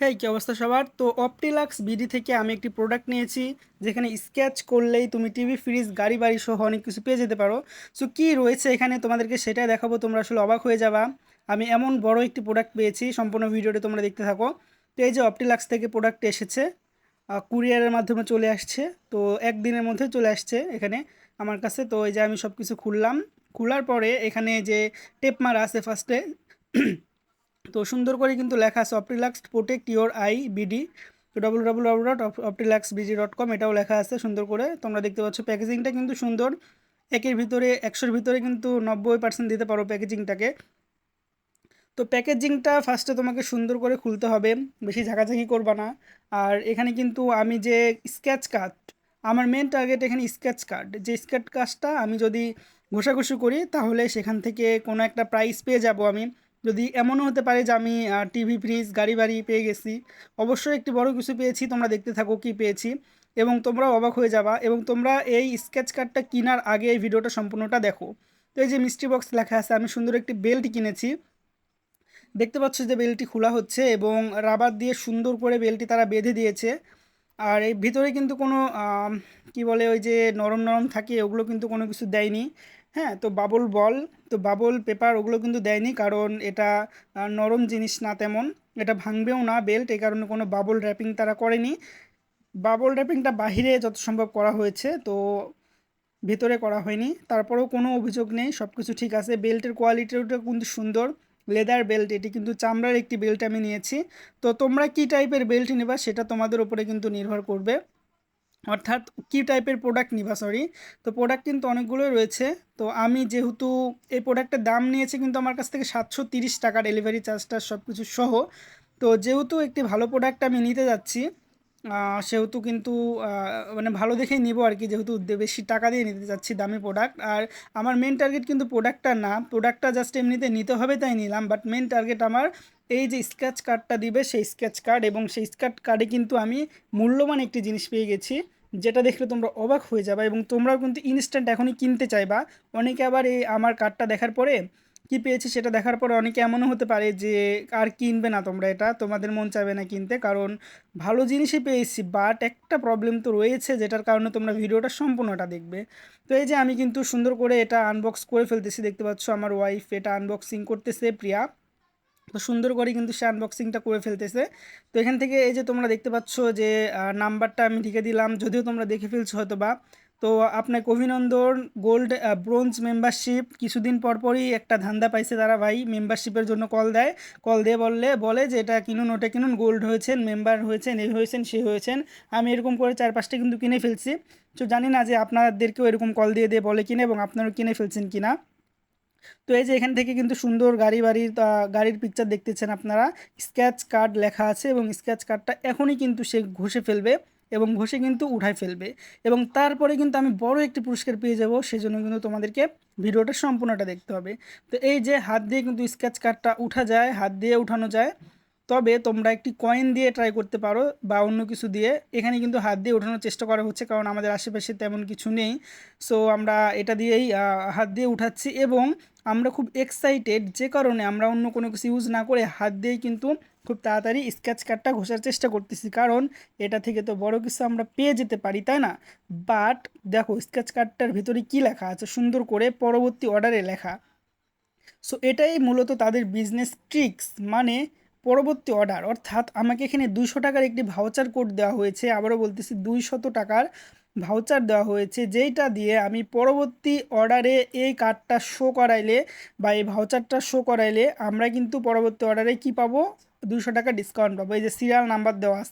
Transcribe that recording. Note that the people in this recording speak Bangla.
হ্যাঁ কী অবস্থা সবার? তো অপটিলাক্স বিডি থেকে আমি একটি প্রোডাক্ট নিয়েছি, যেখানে স্কেচ করলেই তুমি টিভি ফ্রিজ গাড়ি, বাড়ি সহ অনেক কিছু পেয়ে যেতে পারো। সো কী রয়েছে এখানে? তোমাদেরকে সেটাই দেখাবো, তোমরা আসলে অবাক হয়ে যাবা। আমি এমন বড় একটি প্রোডাক্ট পেয়েছি, সম্পূর্ণ ভিডিওটি তোমরা দেখতে থাকো। তো এই যে অপটিলাক্স থেকে প্রোডাক্ট এসেছে কুরিয়ারের মাধ্যমে চলে আসছে। তো একদিনের মধ্যে চলে আসছে এখানে আমার কাছে। তো এই যে আমি সব কিছু খুললাম। খোলার পরে এখানে যে টেপ মারা আছে ফার্স্টে তো সুন্দর করে কিন্তু লেখা আছে Optilux protect your eye BD তো W W W dot Optilux BG dot com এটাও লেখা আছে সুন্দর করে। তোমরা দেখতে পাচ্ছ প্যাকেজিংটা কিন্তু সুন্দর। একের ভিতরে, একশোর ভিতরে কিন্তু নব্বই পার্সেন্ট দিতে পারো প্যাকেজিংটাকে তো প্যাকেজিংটা ফার্স্টে তোমাকে সুন্দর করে খুলতে হবে, বেশি ঝাঁকাঝাঁকি করবা না। আর এখানে কিন্তু আমি যে স্কেচ কাট আমার মেন টার্গেট এখানে স্কেচ কার্ড যে স্কেচ কার্ডটা আমি যদি ঘষাঘষি করি, তাহলে সেখান থেকে কোনো একটা প্রাইস পেয়ে যাব আমি। যদি এমনও হতে পারে যে আমি টিভি ফ্রিজ গাড়ি বাড়ি পেয়ে গেছি, অবশ্যই একটি বড় কিছু পেয়েছি, তোমরা দেখতে থাকো কি পেয়েছি, এবং তোমরা অবাক হয়ে যাবা, এবং তোমরা এই স্কেচ কার্ডটা কেনার আগে এই ভিডিওটা সম্পূর্ণটা দেখো। তো এই যে মিস্ট্রি বক্স লেখা আছে, আমি সুন্দর একটি বেল্ট কিনেছি। দেখতে পাচ্ছ যে বেলটি খোলা হচ্ছে, এবং রাবার দিয়ে সুন্দর করে বেলটি তারা বেঁধে দিয়েছে। আর এই ভিতরে কিন্তু কোনো কি বলে ওই যে নরম নরম থাকে, ওগুলো কিন্তু কোনো কিছু দেয়নি। হ্যাঁ তো বাবল বল তো বাবল পেপার ওগুলো কিন্তু দেয়নি কারণ এটা নরম জিনিস না তেমন। এটা ভাঙবেও না বেল্ট এই কারণে কোনো বাবল র্যাপিং তারা করেনি। বাবল র্যাপিংটা বাহিরে যত সম্ভব করা হয়েছে, তো ভেতরে করা হয়নি। তারপরেও কোনো অভিযোগ নেই সব কিছু ঠিক আছে। বেল্টের কোয়ালিটিটা কিন্তু সুন্দর। লেদার বেল্ট এটি কিন্তু চামড়ার একটি বেল্ট আমি নিয়েছি। তো তোমরা কি টাইপের বেল্ট নেবা, সেটা তোমাদের উপরে কিন্তু নির্ভর করবে। অর্থাৎ কী টাইপের প্রোডাক্ট নিবা সরি তো প্রোডাক্ট কিন্তু অনেকগুলো রয়েছে। তো আমি যেহেতু এই প্রোডাক্টের দাম নিয়েছি, কিন্তু আমার কাছ থেকে সাতশো তিরিশ টাকা ডেলিভারি চার্জটা সব কিছু সহ। তো যেহেতু একটি ভালো প্রোডাক্ট আমি নিতে যাচ্ছি সেহেতু কিন্তু মানে ভালো দেখেই নিব আর কি, যেহেতু বেশি টাকা দিয়ে নিতে চাচ্ছি দামি প্রোডাক্ট আর আমার মেন টার্গেট কিন্তু প্রোডাক্টটা না। প্রোডাক্টটা জাস্ট এমনিতে নিতে হবে তাই নিলাম বাট মেন টার্গেট আমার এই যে স্ক্র্যাচ কার্ডটা দিবে, সেই স্ক্র্যাচ কার্ড এবং সেই স্ক্র্যাচ কার্ডে কিন্তু আমি মূল্যবান একটি জিনিস পেয়ে গেছি, যেটা দেখলে তোমরা অবাক হয়ে যাবে এবং তোমরাও কিন্তু ইনস্ট্যান্ট এখনই কিনতে চাইবা। অনেকে আবার এই আমার কার্ডটা দেখার পরে কি পেয়েছি সেটা দেখার পরে অনেকে এমনও হতে পারে যে আর কিনবে না তোমরা এটা, তোমাদের মন চাইবে না কিনতে, কারণ ভালো জিনিসই পেয়েছি বাট একটা প্রবলেম তো রয়েছে যেটার কারণে তোমরা ভিডিওটা সম্পূর্ণটা দেখবে। তো এই যে আমি কিন্তু সুন্দর করে এটা আনবক্স করে ফেলতেছি, দেখতে পাচ্ছ আমার ওয়াইফ এটা আনবক্সিং করতেছে, প্রিয়া। তো সুন্দর করে কিন্তু সে আনবক্সিংটা করে ফেলতেছে। তো এখান থেকে এই যে তোমরা দেখতে পাচ্ছ যে নাম্বারটা আমি লিখে দিলাম, যদিও তোমরা দেখে ফেলছো হয়তো বা তো আপনাকে অভিনন্দন গোল্ড ব্রোঞ্জ মেম্বারশিপ কিছুদিন পরপরই একটা ধান্দা পাইছে তারা ভাই মেম্বারশিপের জন্য কল দেয়। কল দিয়ে বললে, বলে যে, এটা কিনুন, ওটা কিনুন গোল্ড হয়েছেন মেম্বার হয়েছেন এই হয়েছেন, সে হয়েছেন। আমি এরকম করে চার পাঁচটা কিন্তু কিনে ফেলছি। তো জানি না যে, আপনাদেরকেও এরকম কল দিয়ে দিয়ে বলে কিনে এবং আপনারাও কিনে ফেলছেন কিনা। তো এই যে এখান থেকে কিন্তু সুন্দর গাড়ি বাড়ির গাড়ির পিকচার দেখতেছেন আপনারা। স্ক্যাচ কার্ড লেখা আছে এবং স্ক্যাচ কার্ডটা এখনই কিন্তু সে ঘষে ফেলবে এবং ঘষে কিন্তু উঠায় ফেলবে। এবং তারপরে কিন্তু আমি বড় একটি পুরস্কার পেয়ে যাব, সেজন্য কিন্তু তোমাদেরকে ভিডিওটা সম্পূর্ণটা দেখতে হবে। তো এই যে হাত দিয়ে কিন্তু স্কেচ কার্ডটা উঠা যায়, হাত দিয়ে উঠানো যায়, তবে তোমরা একটি কয়েন দিয়ে ট্রাই করতে পারো বা অন্য কিছু দিয়ে। এখানে কিন্তু হাত দিয়ে ওঠানোর চেষ্টা করা হচ্ছে, কারণ আমাদের আশেপাশে তেমন কিছু নেই। সো আমরা এটা দিয়েই হাত দিয়ে উঠাচ্ছি এবং আমরা খুব এক্সাইটেড যে কারণে আমরা অন্য কোনো কিছু ইউজ না করে হাত দিয়েই কিন্তু খুব তাড়াতাড়ি স্কেচ কার্ডটা ঘষার চেষ্টা করতেছি। কারণ এটা থেকে তো বড় কিছু আমরা পেয়ে যেতে পারি, তাই না? বাট দেখো স্কেচ কার্ডটার ভিতরে কী লেখা আছে? সুন্দর করে পরবর্তী অর্ডারে লেখা। সো এটাই মূলত তাদের বিজনেস ট্রিক্স মানে পরবর্তী অর্ডার অর্থাৎ আমাকে এখানে দুইশো টাকার একটি ভাউচার কোড দেওয়া হয়েছে। আবারও বলতেছি, দুইশত টাকার ভাউচার দেওয়া হয়েছে, যেইটা দিয়ে আমি পরবর্তী অর্ডারে এই কার্ডটা শো করাইলে বা এই ভাউচারটা শো করাইলে আমরা কিন্তু পরবর্তী অর্ডারে কি পাবো? দুশো টাকা ডিসকাউন্ট পাবো। এই যে সিরিয়াল নাম্বার দেওয়া আছে।